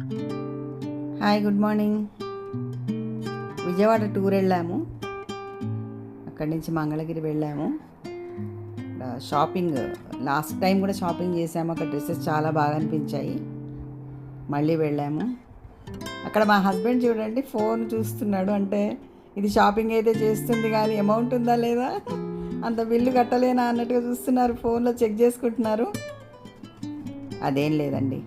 Hi good morning Vijayawada tour వెళ్ళాము. అక్కడి నుంచి మంగళగిరి వెళ్ళాము. షాపింగ్ లాస్ట్ టైం కూడా షాపింగ్ చేసాము. అక్కడ డ్రెస్సెస్ చాలా బాగా అనిపించాయి. మళ్ళీ వెళ్ళాము. అక్కడ మా హస్బెండ్ చూడండి ఫోన్ చూస్తున్నాడు. అంటే ఇది షాపింగ్ అయితే చేస్తుంది కానీ అమౌంట్ ఉందా లేదా? అంత బిల్లు కట్టలేనా అన్నట్టుగా చూస్తున్నారు. ఫోన్లో చెక్ చేసుకుంటున్నారు. అదేం లేదండి.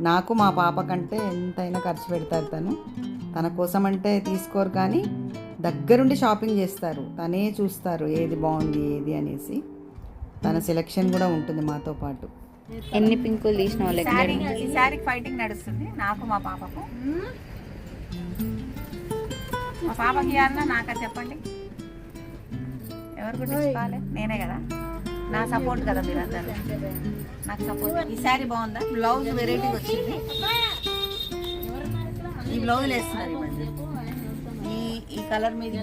నాకు మా పాప కంటే ఎంతైనా ఖర్చు పెడతారు తను. తన కోసం అంటే తీసుకోరు కానీ దగ్గరుండి షాపింగ్ చేస్తారు. తనే చూస్తారు ఏది బాగుంది ఏది అనేసి. తన సెలెక్షన్ కూడా ఉంటుంది మాతో పాటు. ఎన్ని పింకులు తీసిన వాళ్ళకి శారీ ఫైటింగ్ నడుస్తుంది. నాకు మా పాపకు. మా పాపకి ఇవ్వాలన్నా నాకా చెప్పండి. ఎవరు గుర్తించుకోవాలి నేనే కదా. నా సపోర్ట్ కదా మీరందరూ. నాకు సపోర్ట్ ఈ శారీ బాగుందా? బ్లౌజ్ వెరైటీ వచ్చింది. ఈ బ్లౌజ్ వేస్తున్నారు ఈ. ఈ కలర్ మీద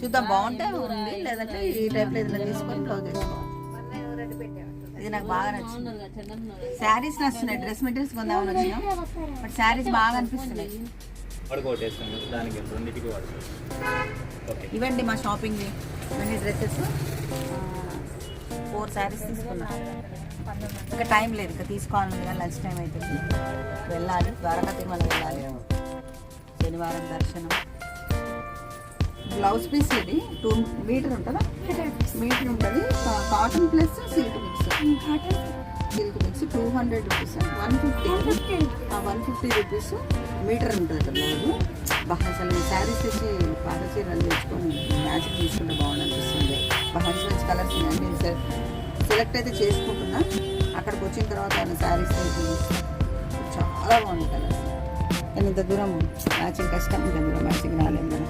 చూద్దాం బాగుంటే ఉంది లేదంటే ఈ టైప్లో ఏదైనా తీసుకొని బ్లౌజ్ వేసుకోవాలి ఇది నాకు బాగా నచ్చింది. శారీస్ నచ్చున్నాయి డ్రెస్ మెటీరియల్స్ కొందామని వచ్చినాం. బట్ శారీస్ బాగా అనిపిస్తున్నాయి. ఇవండి మా షాపింగ్ ఇవన్నీ డ్రెస్సెస్. ఫోర్ శారీస్ తీసుకున్నా ఇంకా టైం లేదు ఇంకా తీసుకోవాలి కానీ లంచ్ టైం అవుతుంది వెళ్ళాలి ద్వారకా తిరుమల వెళ్ళాలి. శనివారం దర్శనం. బ్లౌజ్ పీస్ ఇది టూ మీటర్ ఉంటుందా? మీటర్ ఉంటుంది. Cotton plus silk mix. Silk. Mix two hundred rupees. One fifty. One fifty. Rupees meter ఉంటుంది బ్లౌజ్. బాగా అసలు శారీస్ తెచ్చి పాత చీరలు తెచ్చుకొని మ్యాచింగ్ తీసుకుంటే బాగుందనిపిస్తుంది మంచి మంచి కలర్స్ ఉన్నాయి నేను సెలెక్ట్ అయితే చేసుకుంటున్నా. అక్కడికి వచ్చిన తర్వాత ఆయన శారీస్ చాలా బాగుంది కలర్స్ కానీ ఇంత దూరం మ్యాచింగ్ కష్టం ఇంత దూరం మ్యాచింగ్ రాలేదు కదా.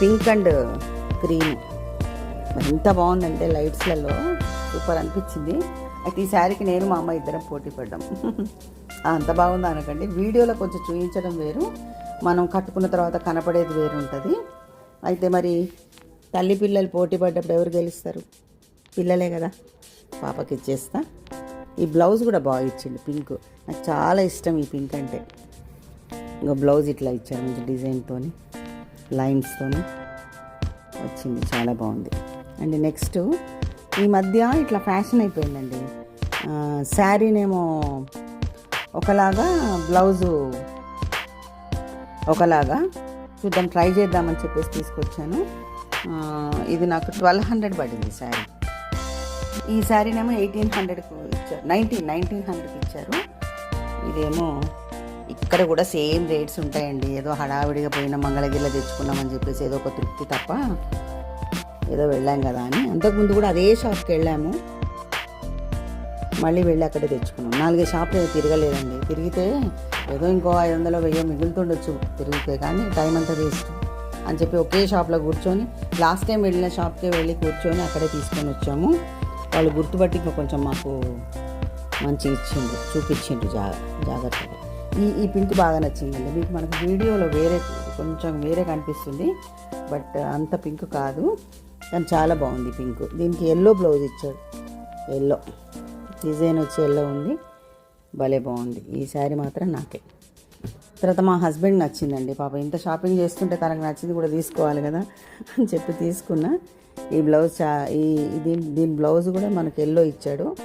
పింక్ అండ్ గ్రీన్ ఎంత బాగుందంటే లైట్స్లలో సూపర్ అనిపించింది. అయితే ఈ శారీకి నేను మా అమ్మ ఇద్దరం పోటీ పడ్డాం. అంత బాగుంది అనకండి. వీడియోలో కొంచెం చూపించడం వేరు. మనం కట్టుకున్న తర్వాత కనపడేది వేరు ఉంటుంది. అయితే మరి తల్లి పిల్లలు పోటీ పడ్డప్పుడు ఎవరు గెలుస్తారు? పిల్లలే కదా. పాపకి ఇచ్చేస్తా. ఈ బ్లౌజ్ కూడా బాగా ఇచ్చిండు పింక్. నాకు చాలా ఇష్టం ఈ పింక్ అంటే. ఇంకా బ్లౌజ్ ఇట్లా ఇచ్చారు మంచి డిజైన్తోని. లైన్స్తోని వచ్చింది. చాలా బాగుంది. అండ్ నెక్స్ట్ ఈ మధ్య ఇట్లా ఫ్యాషన్ అయిపోయిందండి. శారీనేమో ఒకలాగా బ్లౌజు ఒకలాగా చూద్దాం ట్రై చేద్దామని చెప్పేసి తీసుకొచ్చాను. ఇది నాకు ట్వెల్వ్ హండ్రెడ్ పడింది శారీ. ఈ శారీనేమో ఎయిటీన్ హండ్రెడ్కి ఇచ్చారు. నైన్టీన్ నైన్టీన్ హండ్రెడ్కి ఇచ్చారు. ఇదేమో ఇక్కడ కూడా సేమ్ రేట్స్ ఉంటాయండి. ఏదో హడావిడిగా పోయిన మంగళగిరిలో తెచ్చుకున్నామని చెప్పేసి ఏదో ఒక తృప్తి తప్ప ఏదో వెళ్ళాం కదా అని. అంతకుముందు కూడా అదే షాప్కి వెళ్ళాము. మళ్ళీ వెళ్ళి అక్కడే తెచ్చుకున్నాం. నాలుగైదు షాపులు ఏదో తిరగలేదండి. తిరిగితే ఏదో ఇంకో ఐదు వందలు వెయ్యి మిగులుతుండొచ్చు తిరిగితే కానీ టైం అంతా వేస్ట్ అని చెప్పి ఒకే షాప్లో కూర్చొని లాస్ట్ టైం వెళ్ళిన షాప్కే వెళ్ళి కూర్చొని అక్కడే తీసుకొని వచ్చాము. వాళ్ళు గుర్తుపట్టి ఇంకా కొంచెం మాకు మంచి ఇచ్చిండు చూపించిండు జా జాగ్రత్తగా. ఈ ఈ పింక్ బాగా నచ్చిందండి. మీకు మనకు వీడియోలో వేరే కొంచెం వేరే కనిపిస్తుంది. బట్ అంత పింక్ కాదు. కానీ చాలా బాగుంది పింక్ దీనికి ఎల్లో బ్లౌజ్ ఇచ్చాడు ఎల్లో డిజైన్ వచ్చి ఎల్లో ఉంది. భలే బాగుంది. ఈ శారీ మాత్రం నాకే. తర్వాత మా హస్బెండ్ నచ్చిందండి. పాప ఇంత షాపింగ్ చేస్తుంటే తనకు నచ్చింది కూడా తీసుకోవాలి కదా అని చెప్పి తీసుకున్నా. ఈ బ్లౌజ్ చా ఈ దీని దీని బ్లౌజ్ కూడా మనకు ఎల్లో ఇచ్చాడు.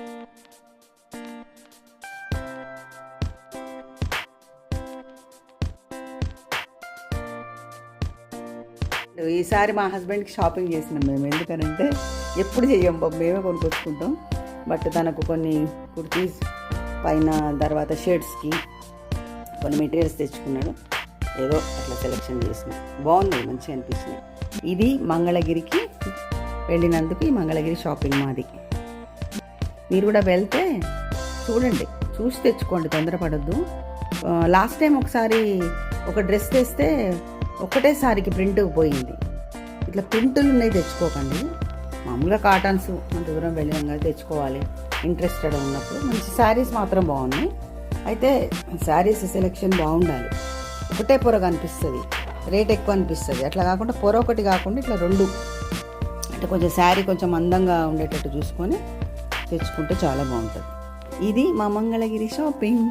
ఈసారి మా హస్బెండ్కి షాపింగ్ చేసినాం మేము. ఎందుకనంటే ఎప్పుడు చెయ్యం బాబు మేమే కొనుక్కొచ్చుకుంటాం. బట్ తనకు కొన్ని కుర్తీస్ పైన తర్వాత షర్ట్స్కి కొన్ని మెటీరియల్స్ తెచ్చుకున్నాడు. ఏదో అట్లా సెలెక్షన్ చేసినాం. బాగుంది మంచిగా అనిపించింది. ఇది మంగళగిరికి వెళ్ళినందుకు ఈ మంగళగిరి షాపింగ్ మాది. మీరు కూడా వెళ్తే చూడండి చూసి తెచ్చుకోండి తొందరపడద్దు. లాస్ట్ టైం ఒకసారి ఒక డ్రెస్ తెస్తే ఒకటేసారికి ప్రింట్ పోయింది. ఇట్లా ప్రింటులు ఉన్నాయి తెచ్చుకోకండి. మామూలుగా కాటన్స్ అంత దూరం వెళ్ళాం కదా తెచ్చుకోవాలి. ఇంట్రెస్టెడ్ ఉన్నప్పుడు మంచి శారీస్ మాత్రం బాగున్నాయి. అయితే శారీస్ సెలెక్షన్ బాగుండాలి. ఒకటే పొర కనిపిస్తుంది. రేట్ ఎక్కువ అనిపిస్తుంది. అట్లా కాకుండా పొర ఒకటి కాకుండా ఇట్లా రెండు. అంటే కొంచెం శారీ కొంచెం అందంగా ఉండేటట్టు చూసుకొని తెచ్చుకుంటే చాలా బాగుంటుంది. ఇది మా మంగళగిరి షాపింగ్